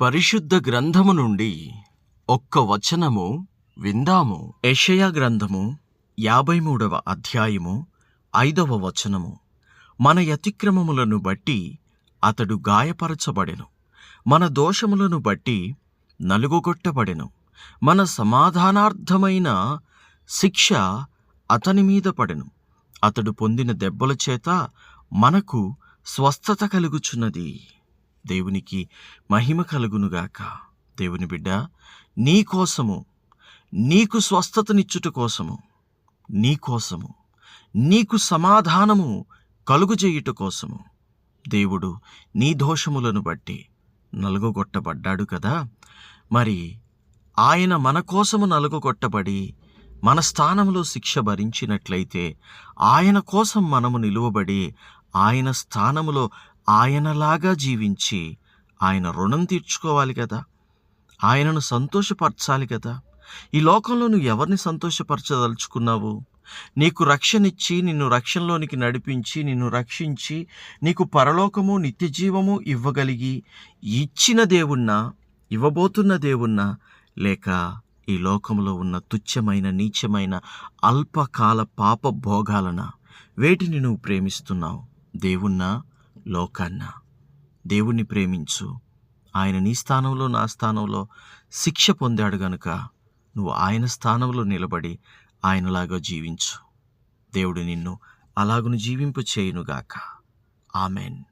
పరిశుద్ధ గ్రంథము నుండి ఒక్క వచనము విందాము. యషయా గ్రంథము యాభై మూడవ అధ్యాయము ఐదవ వచనము. మన అతిక్రమములను బట్టి అతడు గాయపరచబడెను. మన దోషములను బట్టి నలుగుగొట్టబడెను. మన సమాధానార్థమైన శిక్ష అతని మీద పడెను. అతడు పొందిన దెబ్బల చేత మనకు స్వస్థత కలుగుచున్నది. దేవునికి మహిమ కలుగునుగాక. దేవుని బిడ్డ నీ కోసము నీకు స్వస్థతనిచ్చుట కోసము నీ కోసము నీకు సమాధానము కలుగుజేయుట కోసము దేవుడు నీ దోషములను బట్టి నలుగొట్టబడ్డాడు కదా. మరి ఆయన మన కోసము నలుగొట్టబడి మన స్థానంలో శిక్ష భరించినట్లయితే ఆయన కోసం మనము నిలువబడి ఆయన స్థానములో ఆయనలాగా జీవించి ఆయన రుణం తీర్చుకోవాలి కదా? ఆయనను సంతోషపరచాలి కదా? ఈ లోకంలో నువ్వు ఎవరిని సంతోషపరచదలుచుకున్నావు? నీకు రక్షణిచ్చి నిన్ను రక్షణలోనికి నడిపించి నిన్ను రక్షించి నీకు పరలోకము నిత్యజీవము ఇవ్వగలిగి ఇచ్చిన దేవుణ్ణా ఇవ్వబోతున్న దేవుణ్ణా లేక ఈ లోకంలో ఉన్న తుచ్చమైన నీచమైన అల్పకాల పాప భోగాలన? వేటిని నువ్వు ప్రేమిస్తున్నావు? దేవుణ్ణా? లోకాన్న. దేవుణ్ణి ప్రేమించు. ఆయన నీ స్థానంలో నా స్థానంలో శిక్ష పొందాడు గనుక నువ్వు ఆయన స్థానంలో నిలబడి ఆయనలాగా జీవించు. దేవుడు నిన్ను అలాగును జీవింపు చేయునుగాక ఆమెన్.